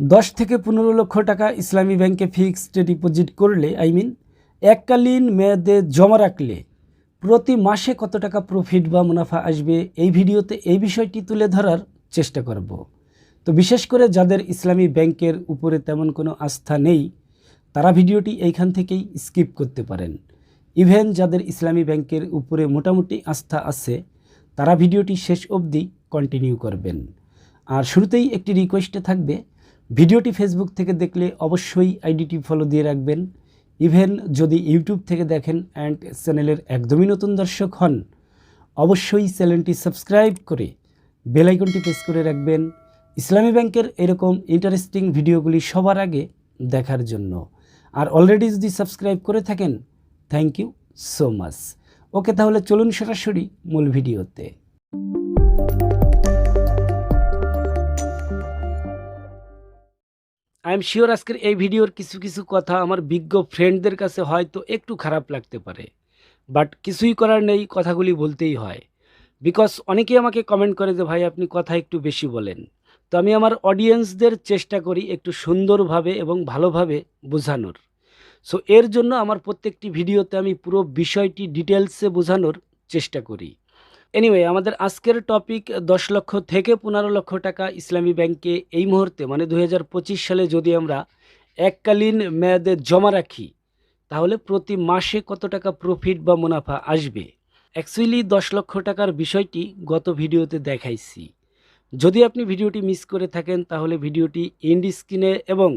দশ থেকে পনেরো লক্ষ টাকা ইসলামী ব্যাংকে ফিক্সড ডিপোজিট করলে, আই মিন, এককালীন মেয়াদে জমা রাখলে প্রতি মাসে কত টাকা প্রফিট বা মুনাফা আসবে এই ভিডিওতে এই বিষয়টি তুলে ধরার চেষ্টা করব। তো বিশেষ করে যাদের ইসলামী ব্যাংকের উপরে তেমন কোনো আস্থা নেই, তারা ভিডিওটি এইখান থেকেই স্কিপ করতে পারেন। ইভেন যাদের ইসলামী ব্যাংকের উপরে মোটামুটি আস্থা আছে, তারা ভিডিওটি শেষ অবধি কন্টিনিউ করবেন। আর শুরুতেই একটি রিকোয়েস্টে থাকবে ভিডিওটি ফেসবুক থেকে দেখলে অবশ্যই আইডিটি ফলো দিয়ে রাখবেন। ইভেন যদি ইউটিউব থেকে দেখেন অ্যান্ড চ্যানেলের একদমই নতুন দর্শক হন, অবশ্যই চ্যানেলটি সাবস্ক্রাইব করে বেল আইকনটি প্রেস করে রাখবেন। ইসলামী ব্যাংকের এরকম ইন্টারেস্টিং ভিডিওগুলি সবার আগে দেখার জন্য। আর অলরেডি যদি সাবস্ক্রাইব করে থাকেন thank you so much okay তাহলে চলুন সরাসরি মূল ভিডিওতে। আই এম শিওর আজকের এই ভিডিওর কিছু কিছু কথা আমার বিজ্ঞ ফ্রেন্ডদের কাছে হয়তো একটু খারাপ লাগতে পারে। বাট কিছুই করার নেই, কথাগুলি বলতেই হয়। বিকজ অনেকেই আমাকে কমেন্ট করে যে, ভাই, আপনি কথা একটু বেশি বলেন। তো আমি আমার অডিয়েন্সদের চেষ্টা করি একটু সুন্দরভাবে এবং ভালোভাবে বোঝানোর। সো এর জন্য আমার প্রত্যেকটি ভিডিওতে আমি পুরো বিষয়টি ডিটেলসে বোঝানোর চেষ্টা করি। এনিওয়ে আমাদের আজকের টপিক দশ লক্ষ থেকে পনেরো লক্ষ টাকা ইসলামী ব্যাংকে এই মুহূর্তে মানে দু হাজার পঁচিশ সালে যদি আমরা এককালীন মেয়াদে জমা রাখি, তাহলে প্রতি মাসে কত টাকা প্রফিট বা মুনাফা আসবে? অ্যাকচুয়ালি দশ লক্ষ টাকার বিষয়টি গত ভিডিওতে দেখাইছি। যদি আপনি ভিডিওটি মিস করে থাকেন, তাহলে ভিডিওটি এন্ড স্ক্রিনে এবং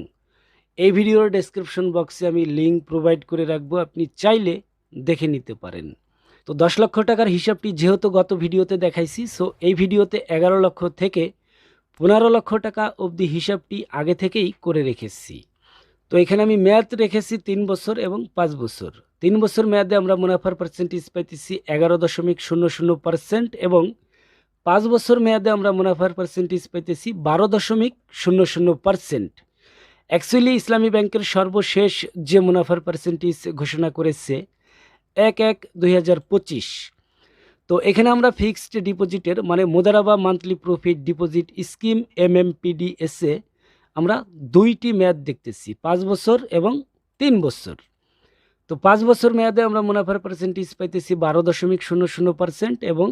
এই ভিডিওর ডেসক্রিপশন বক্সে আমি লিঙ্ক প্রোভাইড করে রাখব, আপনি চাইলে দেখে নিতে পারেন। তো দশ লক্ষ টাকার হিসাবটি যেহেতু গত ভিডিওতে দেখাইছি সো এই ভিডিওতে এগারো লক্ষ থেকে পনেরো লক্ষ টাকা অবধি হিসাবটি আগে থেকেই করে রেখেছি। তো এখানে আমি মেয়াদ রেখেছি তিন বছর এবং পাঁচ বছর। তিন বছর মেয়াদে আমরা মুনাফার পার্সেন্টেজ পাইতেছি এগারো দশমিক শূন্য শূন্য পার্সেন্ট এবং পাঁচ বছর মেয়াদে আমরা মুনাফার পার্সেন্টেজ পাইতেছি বারো দশমিক শূন্য শূন্য পার্সেন্ট অ্যাকচুয়ালি ইসলামী ব্যাংকের সর্বশেষ যে মুনাফার পার্সেন্টেজ ঘোষণা করেছে এক এক দুই তো এখানে আমরা ফিক্সড ডিপোজিটের মানে মোদারাবা monthly profit deposit scheme M M পিডিএসে আমরা দুইটি মেয়াদ দেখতেছি, পাঁচ বছর এবং তিন বছর। তো পাঁচ বছর মেয়াদে আমরা মুনাফার পার্সেন্টেজ পাইতেছি বারো দশমিক শূন্য শূন্য পার্সেন্ট এবং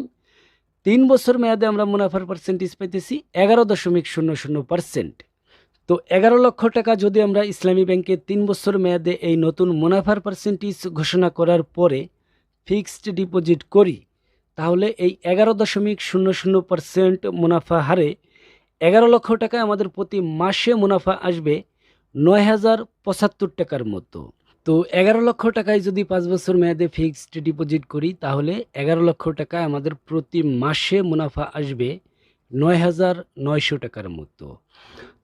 তিন বছর মেয়াদে আমরা মুনাফার পার্সেন্টেজ পাইতেছি এগারো দশমিক শূন্য শূন্য পার্সেন্ট। তো এগারো লক্ষ টাকা যদি আমরা ইসলামী ব্যাংকে তিন বছর মেয়াদে এই নতুন মুনাফার পার্সেন্টেজ ঘোষণা করার পরে ফিক্সড ডিপোজিট করি, তাহলে এই এগারো দশমিক শূন্য শূন্য পার্সেন্ট মুনাফা হারে এগারো লক্ষ টাকায় আমাদের প্রতি মাসে মুনাফা আসবে নয় হাজার পঁচাত্তর টাকার মতো। তো এগারো লক্ষ টাকায় যদি পাঁচ বছর মেয়াদে ফিক্সড ডিপোজিট করি, তাহলে এগারো লক্ষ টাকায় আমাদের প্রতি মাসে মুনাফা আসবে নয় হাজার নয়শো টাকার মতো।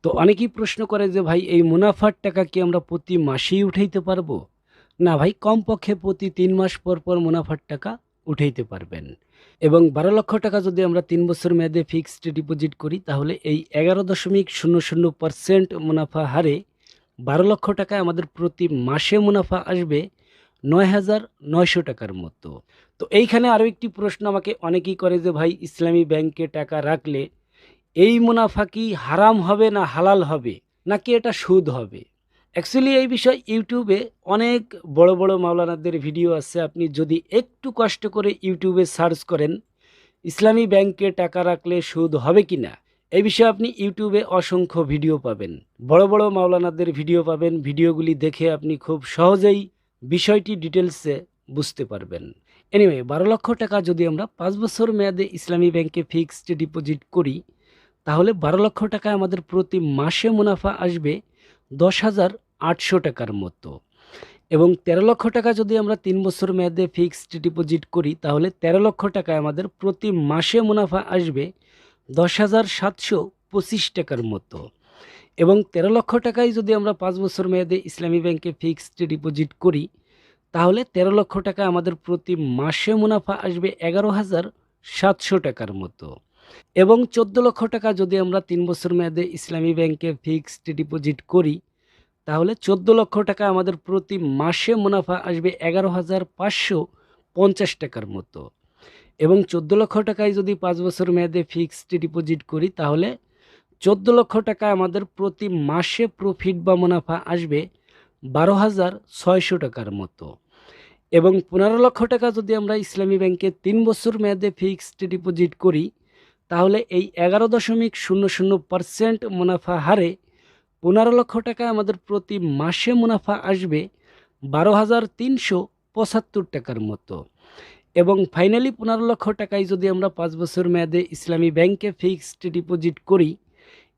তো অনেকেই প্রশ্ন করে যে, ভাই, এই মুনাফার টাকা কি আমরা প্রতি মাসেই উঠাইতে পারব? না ভাই, কমপক্ষে প্রতি তিন মাস পর পর মুনাফার টাকা উঠাইতে পারবেন। এবং বারো লক্ষ টাকা যদি আমরা তিন বছর মেয়াদে ফিক্সড ডিপোজিট করি, তাহলে এই এগারো দশমিক শূন্য শূন্য পার্সেন্ট মুনাফা হারে বারো লক্ষ টাকায় আমাদের প্রতি মাসে মুনাফা আসবে নয় হাজার নয়শো টাকার মতো। তো এইখানে আরও একটি প্রশ্ন আমাকে অনেকেই করে যে, ভাই, ইসলামী ব্যাংকে টাকা রাখলে এই মুনাফা কি হারাম হবে না হালাল হবে? নাকি এটা সুদ হবে? অ্যাকচুয়ালি এই বিষয়ে ইউটিউবে অনেক বড় বড় মাওলানাদের ভিডিও আছে। আপনি যদি একটু কষ্ট করে ইউটিউবে সার্চ করেন, ইসলামী ব্যাংকে টাকা রাখলে সুদ হবে কি না? এই বিষয়ে আপনি ইউটিউবে অসংখ্য ভিডিও পাবেন। বড় বড় মাওলানাদের ভিডিও পাবেন। ভিডিওগুলি দেখে আপনি খুব সহজেই বিষয়টি ডিটেলসে বুঝতে পারবেন। এনিওয়ে বারো লক্ষ টাকা যদি আমরা পাঁচ বছর মেয়াদে ইসলামী ব্যাংকে ফিক্সড ডিপোজিট করি, তাহলে বারো লক্ষ টাকায় আমাদের প্রতি মাসে মুনাফা আসবে দশ হাজার আটশো টাকার মতো। এবং তেরো লক্ষ টাকা যদি আমরা তিন বছর মেয়াদে ফিক্সড ডিপোজিট করি, তাহলে তেরো লক্ষ টাকায় আমাদের প্রতি মাসে মুনাফা আসবে দশ হাজার সাতশো পঁচিশ টাকার মতো। এবং তেরো লক্ষ টাকায় যদি আমরা পাঁচ বছর মেয়াদে ইসলামী ব্যাংকে ফিক্সড ডিপোজিট করি তাহলে তেরো লক্ষ টাকা আমাদের প্রতি মাসে মুনাফা আসবে এগারো হাজার সাতশো টাকার মতো। এবং চোদ্দ লক্ষ টাকা যদি আমরা তিন বছর মেয়াদে ইসলামী ব্যাংকে ফিক্সড ডিপোজিট করি, তাহলে চোদ্দ লক্ষ টাকা আমাদের প্রতি মাসে মুনাফা আসবে এগারো হাজার পাঁচশো পঞ্চাশ টাকার মতো। এবং চোদ্দ লক্ষ টাকায় যদি পাঁচ বছর মেয়াদে ফিক্সড ডিপোজিট করি, তাহলে চোদ্দ লক্ষ টাকা আমাদের প্রতি মাসে প্রফিট বা মুনাফা আসবে বারো হাজার ছয়শো টাকার মতো। এবং পনেরো লক্ষ টাকা যদি আমরা ইসলামী ব্যাংকে তিন বছর মেয়াদে ফিক্সড ডিপোজিট করি, তাহলে এই এগারো দশমিক শূন্য শূন্য পার্সেন্ট মুনাফা হারে পনেরো লক্ষ টাকা আমাদের প্রতি মাসে মুনাফা আসবে বারো হাজার তিনশো পঁচাত্তর টাকার মতো। এবং ফাইনালি পনেরো লক্ষ টাকায় যদি আমরা পাঁচ বছর মেয়াদে ইসলামী ব্যাংকে ফিক্সড ডিপোজিট করি,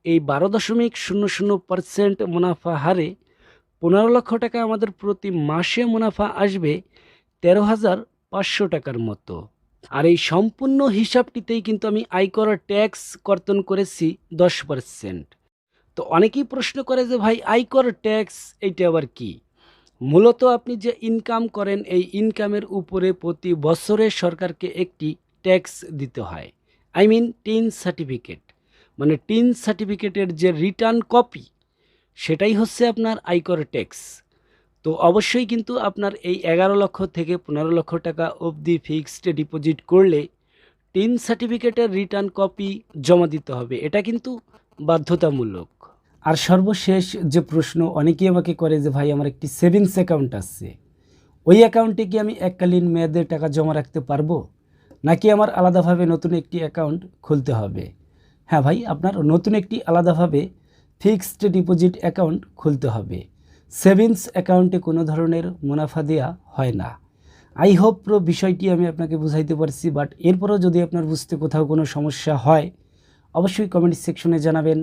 এই বারো দশমিক শূন্য শূন্য পার্সেন্ট মুনাফা হারে পনেরো লক্ষ টাকা আমাদের প্রতি মাসে মুনাফা আসবে তেরো হাজার পাঁচশো টাকার মতো। আর এই সম্পূর্ণ হিসাবটিতেই কিন্তু আমি আয়কর ট্যাক্স কর্তন করেছি দশ পার্সেন্ট। তো অনেকেই প্রশ্ন করে যে ভাই, আয়কর ট্যাক্স এইটা আবার কি? মূলত আপনি যে ইনকাম করেন, এই ইনকামের উপরে প্রতি বছরে সরকারকে একটি ট্যাক্স দিতে হয়। I mean TIN certificate. মানে টিন সার্টিফিকেটের যে রিটার্ন কপি, সেটাই হচ্ছে আপনার আয়কর ট্যাক্স। তো অবশ্যই কিন্তু আপনার এই এগারো লক্ষ থেকে পনেরো লক্ষ টাকা অবধি ফিক্সড ডিপোজিট করলে টিন সার্টিফিকেটের রিটার্ন কপি জমা দিতে হবে। এটা কিন্তু বাধ্যতামূলক। আর সর্বশেষ যে প্রশ্ন, অনেকেই আমাকে করে যে, ভাই, আমার একটি সেভিংস অ্যাকাউন্ট আছে। ওই অ্যাকাউন্টে কি আমি এককালীন মেয়াদে টাকা জমা রাখতে পারব? নাকি আমার আলাদাভাবে নতুন একটি অ্যাকাউন্ট খুলতে হবে? হ্যাঁ ভাই, আপনার নতুন একটি আলাদাভাবে ফিক্সড ডিপোজিট অ্যাকাউন্ট খুলতে হবে। সেভিংস অ্যাকাউন্টে কোনো ধরনের মুনাফা দেওয়া হয় না। আই হোপ প্রো বিষয়টি আমি আপনাকে বুঝাইতে পারছি, বাট এরপরও যদি আপনার বুঝতে কোথাও কোনো সমস্যা হয়, অবশ্যই কমেন্ট সেকশনে জানাবেন।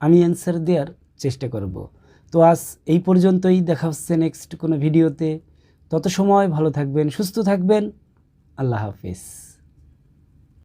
আমি অ্যান্সার দেওয়ার চেষ্টা করব। তো আজ এই পর্যন্তই, দেখা হচ্ছে নেক্সট কোনো ভিডিওতে। তত সময় ভালো থাকবেন, সুস্থ থাকবেন। আল্লাহ হাফিজ।